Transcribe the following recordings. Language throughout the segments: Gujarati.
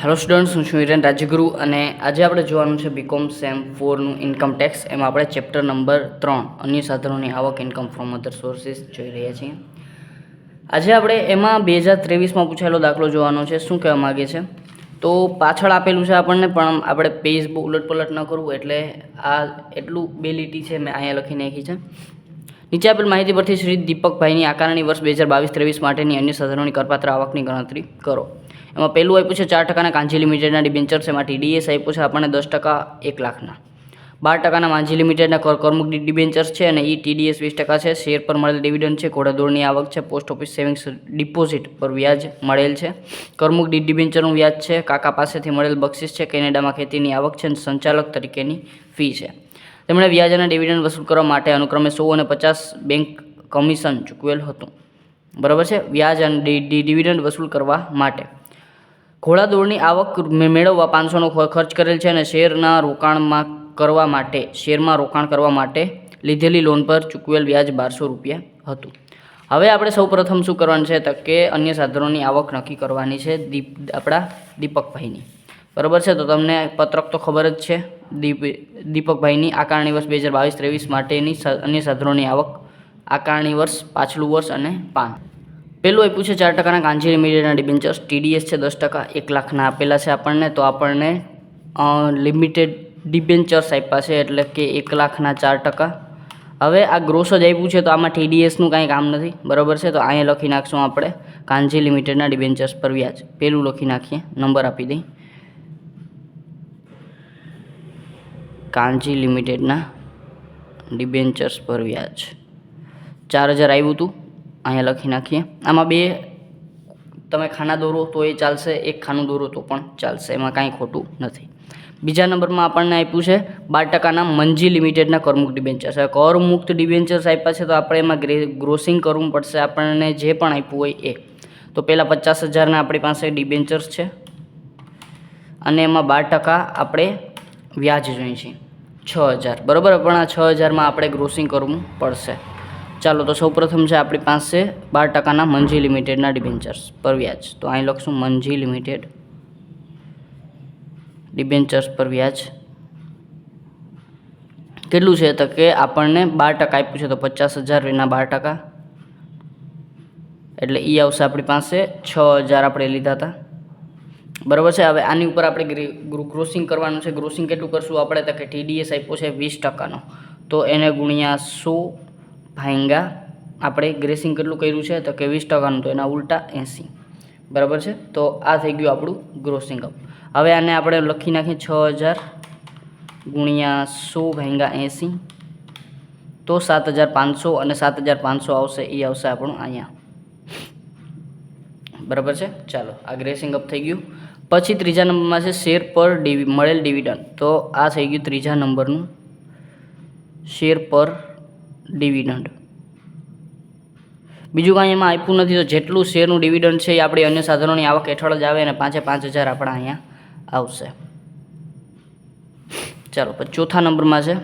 હેલો સ્ટુડન્ટ્સ હું છું હિરેન રાજ્યગુરુ અને આજે આપણે જોવાનું છે બીકોમ સેમ ફોરનું ઇન્કમ ટેક્સ એમાં આપણે ચેપ્ટર નંબર ત્રણ, અન્ય સાધનોની આવક ઇન્કમ ફ્રોમ અધર સોર્સિસ જોઈ રહ્યા છીએ. આજે આપણે એમાં બે હજાર ત્રેવીસમાં પૂછાયેલો દાખલો જોવાનો છે, શું કહેવા માગે છે? તો પાછળ આપેલું છે આપણને, પણ આપણે પેજ બહુ ઉલટ પલટ ન કરવું એટલે આ એટલું બે લીટી છે મેં અહીંયા લખી નાખી છે. નીચે આપેલ માહિતી પરથી શ્રી દીપકભાઈની આકારણી વર્ષ બે હજાર બાવીસ ત્રેવીસ માટેની અન્ય સાધનોની કરપાત્ર આવકની ગણતરી કરો. એમાં પહેલું આપ્યું છે ચાર ટકાના કાંજી લિમિટેડના ડિબેન્ચર્સ, એમાં ટીડીએસ આપ્યું છે આપણને દસ ટકા એક લાખના. બાર ટકાના માંજી લિમિટેડના કર, કરમુક ડિબેન્ચર્સ છે અને ઈ ટીડીએસ વીસ ટકા છે. શેર પર મળેલ ડિવિડન્ડ છે. ઘોડાદોડની આવક છે. પોસ્ટ ઓફિસ સેવિંગ્સ ડિપોઝિટ પર વ્યાજ મળેલ છે. કરમુક ડિબેન્ચરનું વ્યાજ છે. કાકા પાસેથી મળેલ બક્ષિસ છે. કેનેડામાં ખેતીની આવક છે અને સંચાલક તરીકેની ફી છે. તેમણે વ્યાજ અને ડિવિડન્ડ વસૂલ કરવા માટે અનુક્રમે સો અને પચાસ બેંક કમિશન ચૂકવેલ હતું. બરાબર છે? વ્યાજ અને ડિવિડન્ડ વસૂલ કરવા માટે. ઘોડાદોડની આવક મેળવવા પાંચસોનો ખર્ચ કરેલ છે અને શેરના રોકાણમાં કરવા માટે, શેરમાં રોકાણ કરવા માટે લીધેલી લોન પર ચૂકવેલ વ્યાજ બારસો રૂપિયા હતું. હવે આપણે સૌ પ્રથમ શું કરવાનું છે તો કે અન્ય સાધનોની આવક નક્કી કરવાની છે દીપ, આપણા દીપકભાઈની. બરાબર છે? તો તમને પત્રક તો ખબર જ છે. દીપ, દીપકભાઈની આકારણી વર્ષ બે હજાર બાવીસ ત્રેવીસ માટેની અન્ય સાધનોની આવક આકારણી વર્ષ, પાછલું વર્ષ અને પાન. પેલું આપ્યું છે ચાર ટકાના કાંજી લિમિટેડના ડિબેન્ચર્સ ટીડીએસ છે, દસ ટકા, એક લાખના આપેલા છે આપણને. તો આપણને લિમિટેડ ડિબેન્ચર્સ આપ્યા છે એટલે કે એક લાખના ચાર ટકા. હવે આ ગ્રોસ જ આપ્યું છે, તો આમાં ટીડીએસનું કાંઈ કામ નથી. બરાબર છે? તો અહીંયા લખી નાખશું આપણે. કાંજી લિમિટેડના ડિબેન્ચર્સ પર વ્યાજ. પેલું લખી નાખીએ. નંબર આપી દઈ કાંજી લિમિટેડના ડિબેન્ચર્સ પર વ્યાજ. ચાર હજાર આવ્યું હતું અહીંયા લખી નાખીએ. આમાં બે, તમે ખાના દોરો તો એ ચાલશે, એક ખાનું દોરો તો પણ ચાલશે, એમાં કાંઈ ખોટું નથી. બીજા નંબરમાં આપણને આપ્યું છે બાર ટકાના મંજી લિમિટેડના કરમુક્ત ડિબેન્ચર્સ. હવે કરમુક્ત ડિબેન્ચર્સ આપ્યા છે તો આપણે એમાં ગ્રે, ગ્રોસિંગ કરવું પડશે. આપણને જે પણ આપ્યું હોય એ. તો પહેલાં પચાસ હજારના આપણી પાસે ડિબેન્ચર્સ છે. અને એમાં બાર ટકા આપણે વ્યાજ જોઈએ છીએ. છ હજાર. બરાબર? પણ આ છ હજારમાં આપણે ગ્રોસિંગ કરવું પડશે. ચાલો તો સૌપ્રથમ છે આપણી પાસે બાર ટકાના મંજી લિમિટેડના ડિબેન્ચર્સ પર વ્યાજ. તો અહીં લખશું મંજી લિમિટેડ ડિબેન્ચર્સ પર વ્યાજ. કેટલું છે તો કે આપણને બાર ટકા આપ્યું છે તો પચાસ હજાર એના બાર ટકા. એટલે એ આવશે આપણી પાસે છ હજાર આપણે લીધા હતા. બરાબર છે? હવે આની ઉપર આપણે ક્રોસિંગ કરવાનું છે. ગ્રોસિંગ કેટલું કરશું આપણે તો કે ટીડીએસ આપ્યો છે વીસ ટકાનો. તો એને ગુણ્યા સો ભાંગા આપણે ગ્રેસિંગ કેટલું કર્યું છે? તો કે વીસ ટકાનું, તો એના ઉલટા એંસી. બરાબર છે? તો આ થઈ ગયું આપણું ગ્રોસિંગ અપ હવે આને આપણે લખી નાખીએ છ હજાર ગુણ્યા સો ભાંગા એંસી. તો સાત હજાર પાંચસો અને સાત હજાર પાંચસો આવશે, એ આવશે આપણું અહીંયા. બરાબર છે? ચાલો, આ ગ્રેસિંગ અપ થઈ ગયું. પછી ત્રીજા નંબરમાં છે શેર પર ડિવિ, મળેલ ડિવિડન્ડ. તો આ થઈ ગયું ત્રીજા નંબરનું શેર પર ડિવિડન્ડ. બીજું કાંઈ એમાં આપ્યું નથી, તો જેટલું શેરનું ડિવિડન્ડ છે એ આપણી અન્ય સાધનોની આવક હેઠળ જ આવે અને પાંચે પાંચ હજાર આપણા અહીંયા આવશે. ચાલો, પછી ચોથા નંબરમાં છે,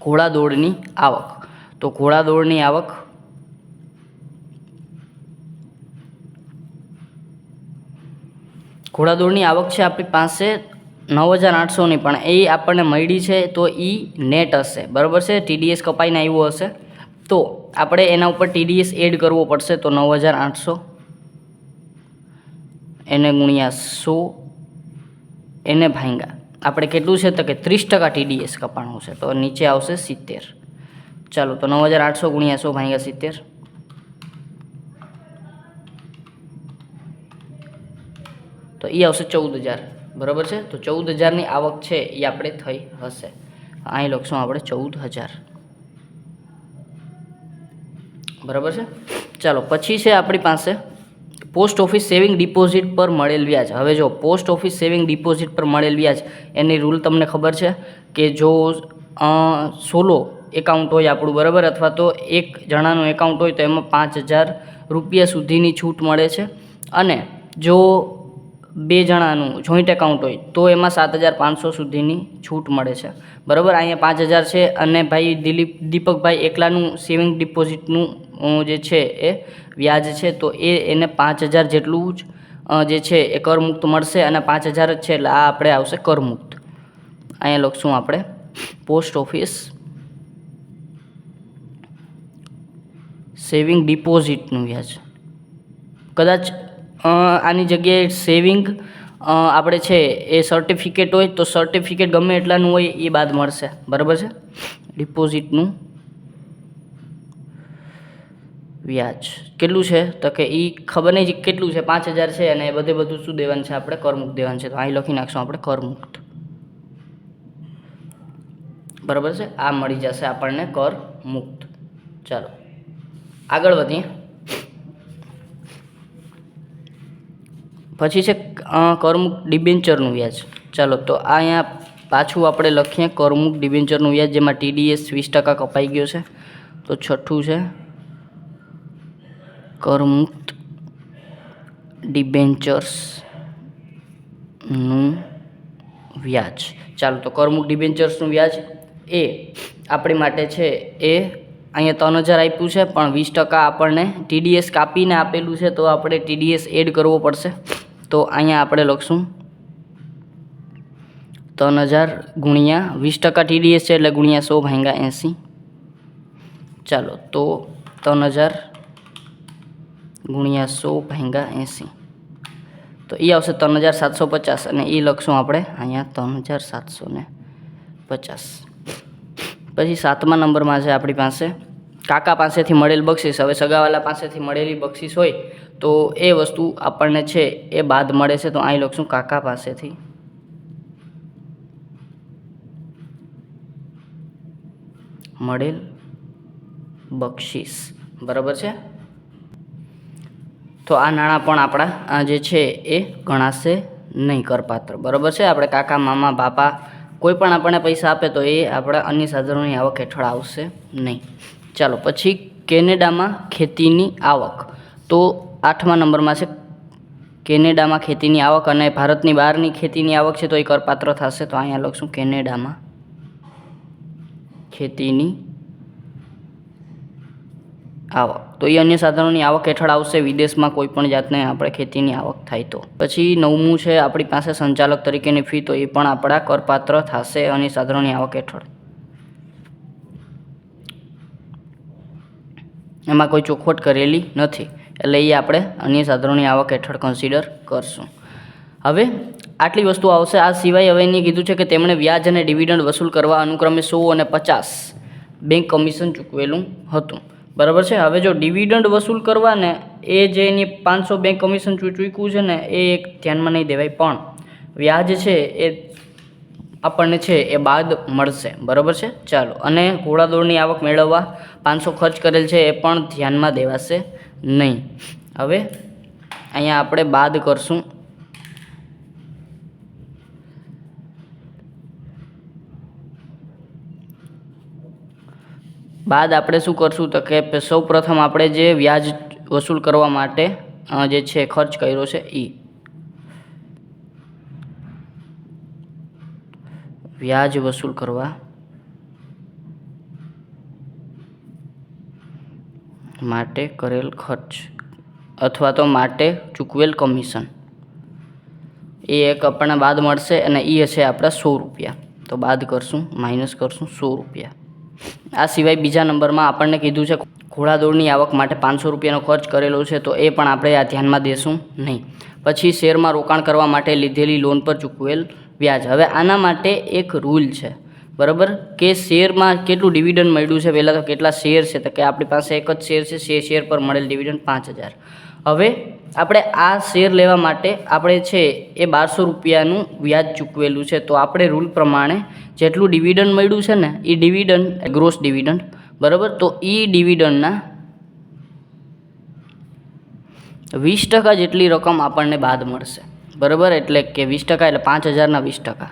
ઘોડાદોડની આવક. તો ઘોડાદોડની આવક ઘોડાદોડની આવક છે આપણી પાસે નવ હજાર આઠસોની પણ એ આપણને મળી છે, તો એ નેટ હશે. બરાબર છે? ટીડીએસ કપાઈને આવ્યું હશે. તો આપણે એના ઉપર ટીડીએસ એડ કરવો પડશે, તો નવ હજાર આઠસો. એને ગુણ્યા સો. એને ભાંગા આપણે કેટલું છે તો કે ત્રીસ ટકા ટીડીએસ કપાણું છે, તો નીચે આવશે સિત્તેર. ચાલો, તો નવ હજાર આઠસો ગુણ્યા સો ભાંગ્યા સિત્તેર. તો એ આવશે ચૌદ હજાર. બરાબર છે? તો ચૌદ હજારની આવક છે એ આપણે થઈ હશે. અહીં લખશું આપણે ચૌદ હજાર બરાબર છે? ચાલો, પછી છે આપણી પાસે પોસ્ટ ઓફિસ સેવિંગ ડિપોઝિટ પર મળેલ વ્યાજ. હવે જો પોસ્ટ ઓફિસ સેવિંગ ડિપોઝિટ પર મળેલ વ્યાજ, એની રૂલ તમને ખબર છે કે જો સોલો એકાઉન્ટ હોય આપણું, બરાબર? અથવા તો એક જણાનું એકાઉન્ટ હોય તો એમાં પાંચ હજાર રૂપિયા સુધીની છૂટ મળે છે. અને જો બે જણાનું જોઈન્ટ એકાઉન્ટ હોય, તો એમાં સાત હજાર પાંચસો સુધીની છૂટ મળે છે. બરાબર? અહીંયા પાંચ હજાર છે અને ભાઈ દિલીપ, દીપકભાઈ એકલાનું સેવિંગ ડિપોઝિટનું જે છે એ વ્યાજ છે, તો એ એને પાંચ હજાર જેટલું જ જે છે એ કરમુક્ત મળશે અને પાંચ હજાર જ છે એટલે આ આપણે આવશે કરમુક્ત. અહીંયા લખશું આપણે. પોસ્ટ ઓફિસ સેવિંગ ડિપોઝિટનું વ્યાજ. કદાચ આની જગ્યાએ સેવિંગ આપણે છે એ સર્ટિફિકેટ હોય તો સર્ટિફિકેટ ગમે એટલાનું હોય એ બાદ મળશે. બરાબર છે? ડિપોઝિટનું વ્યાજ. કેટલું છે? તો કે એ ખબર નહીં કેટલું છે? પાંચ હજાર છે અને એ બધે બધું શું દેવાનું છે આપણે? કરમુક્ત દેવાનું છે. તો અહીં લખી નાખશું આપણે કરમુક્ત. બરાબર છે? આ મળી જશે આપણને કર મુક્ત ચાલો. આગળ વધીએ. પછી છે કરમુક ડિબેન્ચરનું વ્યાજ. ચાલો, તો આ અહીંયા પાછું આપણે લખીએ, કરમુક ડિબેન્ચરનું વ્યાજ, જેમાં ટીડીએસ વીસ ટકા કપાઈ ગયો છે. તો છઠ્ઠું છે, કરમુક્ત ડિબેન્ચર્સનું વ્યાજ. ચાલો, તો કરમુક ડિબેન્ચર્સનું વ્યાજ એ આપણી માટે છે, એ અહીંયા ત્રણ હજાર આપ્યું છે, પણ વીસ ટકા આપણને ટીડીએસ કાપીને આપેલું છે, તો આપણે ટીડીએસ એડ કરવો પડશે. તો અહીંયા આપણે લખશું. ત્રણ હજાર ગુણ્યા વીસ ટકા ટીડીએસ છે એટલે ગુણ્યા સો ભાંગા એંસી. ચાલો તો ત્રણ હજાર ગુણ્યા સો ભાંગા એંસી. તો એ આવશે ત્રણ હજાર સાતસો પચાસ અને એ લખશું આપણે અહીંયા ત્રણ હજાર સાતસો પચાસ. પછી સાતમા નંબરમાં છે આપણી પાસે કાકા પાસેથી મળેલ બક્ષિસ, હવે સગાવાલા પાસેથી મળેલી બક્ષિસ હોય તો એ વસ્તુ આપણને છે એ બાદ મળે છે. તો અહીં લખશું કાકા પાસેથી. મળેલ બક્ષિસ. બરાબર છે? તો આ નાણાં પણ આપણા જે છે એ ગણાશે નહીં કરપાત્ર. બરાબર છે? આપણે કાકા, મામા, બાપા કોઈ પણ આપણને પૈસા આપે તો એ આપણા અન્ય સાધનોની આવક હેઠળ આવશે નહીં. ચાલો, પછી કેનેડામાં ખેતીની આવક. તો આઠમા નંબરમાં છે, કેનેડામાં ખેતીની આવક અને ભારતની બહારની ખેતીની આવક છે, તો એ કરપાત્ર થશે. તો અહીંયા લખશું, કેનેડામાં ખેતીની આવક. તો એ અન્ય સાધનોની આવક હેઠળ આવશે, વિદેશમાં કોઈ પણ જાતને આપણે ખેતીની આવક થાય તો. પછી નવમું છે, આપણી પાસે સંચાલક તરીકેની ફી, તો એ પણ આપણા કરપાત્ર થશે અન્ય સાધનોની આવક હેઠળ. એમાં કોઈ ચોખવટ કરેલી નથી. એટલે એ આપણે અન્ય સાધનોની આવક હેઠળ કન્સિડર કરશું. હવે આટલી વસ્તુ આવશે. આ સિવાય હવે એની કીધું છે કે તેમણે વ્યાજ અને ડિવિડન્ડ વસૂલ કરવા અનુક્રમે સો અને પચાસ બેંક કમિશન ચૂકવેલું હતું. બરાબર છે? હવે જો ડિવિડન્ડ વસૂલ કરવા ને એ જે એની પાંચસો બેંક કમિશન ચૂ- ચૂક્યું છે ને, એ એક ધ્યાનમાં નહીં દેવાય. પણ વ્યાજ છે એ આપણને છે એ બાદ મળશે. બરાબર છે? ચાલો. અને ઘોડાદોડની આવક મેળવવા પાંચસો ખર્ચ કરેલ છે એ પણ ધ્યાનમાં દેવાશે નહીં. હવે અહીંયા આપણે બાદ કરશું. બાદ આપણે શું કરશું તો કે સૌ પ્રથમ આપણે જે વ્યાજ વસૂલ કરવા માટે જે છે ખર્ચ કર્યો છે એ વ્યાજ વસૂલ કરવા. માટે કરેલ ખર્ચ અથવા તો માટે ચૂકવેલ કમિશન. એ એક આપણને બાદ મળશે અને એ હશે આપણા સો રૂપિયા. તો બાદ કરશું, માઇનસ કરશું સો રૂપિયા. આ સિવાય બીજા નંબરમાં આપણને કીધું છે, ઘોડાદોડની આવક માટે પાંચસો રૂપિયાનો ખર્ચ કરેલો છે, તો એ પણ આપણે આ ધ્યાનમાં દેશું નહીં. પછી શેરમાં રોકાણ કરવા માટે લીધેલી લોન પર ચૂકવેલ વ્યાજ હવે આના માટે એક રૂલ છે. બરાબર? કે શેરમાં કેટલું ડિવિડન્ડ મળ્યું છે? પહેલાં તો કેટલા શેર છે? તો કે આપણી પાસે એક જ શેર છે શેર શેર પર મળેલ ડિવિડન્ડ પાંચ હજાર. હવે આપણે આ શેર લેવા માટે આપણે છે એ બારસો રૂપિયાનું વ્યાજ ચૂકવેલું છે. તો આપણે રૂલ પ્રમાણે જેટલું ડિવિડન્ડ મળ્યું છે ને, એ ડિવિડન્ડ ગ્રોસ ડિવિડન્ડ બરાબર? તો એ ડિવિડન્ડના વીસ ટકા જેટલી રકમ આપણને બાદ મળશે. બરાબર? એટલે કે વીસ ટકા એટલે પાંચ હજારના વીસ ટકા.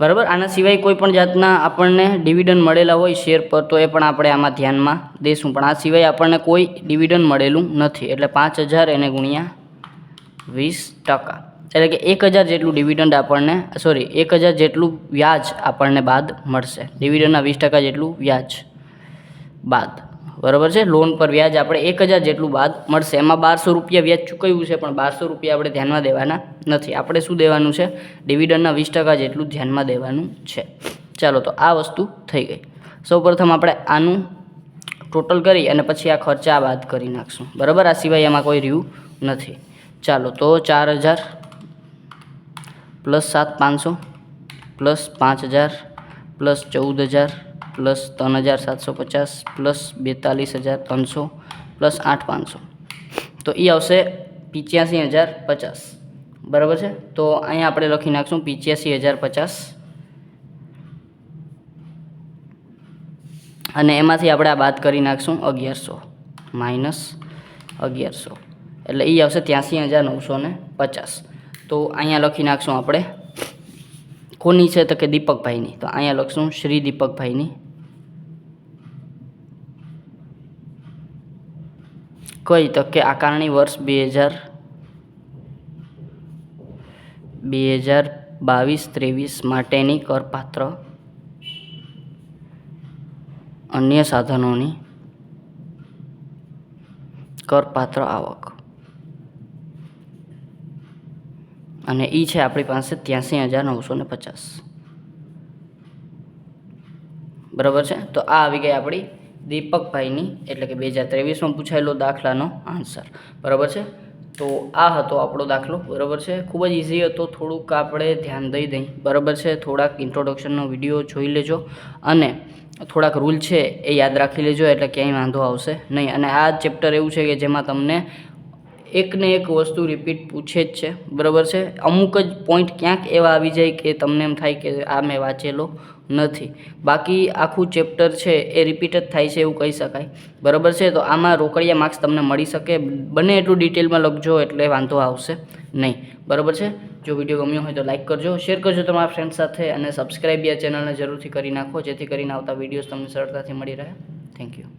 બરાબર? આના સિવાય કોઈ પણ જાતના આપણને ડિવિડન્ડ મળેલા હોય શેર પર, તો એ પણ આપણે આમાં ધ્યાનમાં દઈશું. પણ આ સિવાય આપણને કોઈ ડિવિડન્ડ મળેલું નથી. એટલે પાંચ હજાર એને ગુણ્યા વીસ ટકા. એટલે કે એક હજાર જેટલું ડિવિડન્ડ આપણને, સોરી, એક હજાર જેટલું વ્યાજ આપણને બાદ મળશે. ડિવિડન્ડના વીસ ટકા જેટલું વ્યાજ બાદ. બરાબર છે? લોન પર વ્યાજ આપણે એક હજાર જેટલું બાદ મળશે. એમાં બારસો રૂપિયા વ્યાજ ચૂકવ્યું છે, પણ બારસો રૂપિયા આપણે ધ્યાનમાં દેવાના નથી. આપણે શું દેવાનું છે? ડિવિડન્ડના વીસ ટકા જેટલું ધ્યાનમાં દેવાનું છે. ચાલો, તો આ વસ્તુ થઈ ગઈ. સૌપ્રથમ આપણે આનું ટોટલ કરી અને પછી આ ખર્ચા બાદ કરી નાખશું. બરાબર? આ સિવાય એમાં કોઈ રહ્યું નથી. ચાલો, તો ચાર હજાર પ્લસ સાત પાંચસો, પ્લસ પાંચ હજાર, પ્લસ ચૌદ હજાર પ્લસ ત્રણ હજાર સાતસો પચાસ પ્લસ બેતાલીસ હજાર ત્રણસો પ્લસ આઠ પાંચસો. તો એ આવશે પિચ્યાસી હજાર પચાસ. બરાબર છે? તો અહીંયા આપણે લખી નાખશું પિચ્યાસી હજાર પચાસ. અને એમાંથી આપણે આ બાદ કરી નાખશું અગિયારસો. માઇનસ અગિયારસો. એટલે એ આવશે ત્યાંસી હજાર નવસો ને પચાસ. તો અહીંયા લખી નાખશું આપણે કોની છે તો કે દીપકભાઈની? તો અહીંયા લખશું શ્રી દીપકભાઈની. કઈ તો કે આકારણી વર્ષ બે હજાર બે હજાર બાવીસ ત્રેવીસ માટેની કરપાત્ર. અન્ય સાધનોની કરપાત્ર આવક. અને એ છે આપણી પાસે ત્યાંસી હજાર નવસો ને પચાસ. બરાબર છે? તો આ આવી ગઈ આપણી દીપકભાઈની, એટલે કે બે હજાર ત્રેવીસમાં પૂછાયેલો દાખલાનો આન્સર બરાબર છે? તો આ હતો આપણો દાખલો, બરાબર છે? ખૂબ જ ઇઝી હતો, થોડુંક આપણે ધ્યાન દઈ દઈ. બરાબર છે? થોડાક ઇન્ટ્રોડક્શનનો વીડિયો જોઈ લેજો અને થોડાક રૂલ છે એ યાદ રાખી લેજો, એટલે ક્યાંય વાંધો આવશે નહીં. અને આ ચેપ્ટર એવું છે કે જેમાં તમને એકને એક વસ્તુ રિપીટ પૂછે જ છે. બરાબર છે? અમુક જ પોઈન્ટ ક્યાંક એવા આવી જાય કે તમને એમ થાય કે આ મેં વાંચેલો નથી. બાકી આખું ચેપ્ટર છે એ રિપીટ જ થાય છે એવું કહી શકાય. બરાબર છે? તો આમાં રોકડિયા માર્ક્સ તમને મળી શકે. બને એટલું ડિટેલમાં લખજો એટલે વાંધો આવશે નહીં. બરાબર છે? જો વીડિયો ગમ્યો હોય તો લાઇક કરજો. શેર કરજો તમારા ફ્રેન્ડ સાથે અને સબસ્ક્રાઈબ આ ચેનલને જરૂરથી કરી નાખો. જેથી કરીને આવતા વિડીયોઝ તમને સરળતાથી મળી રહે. Thank you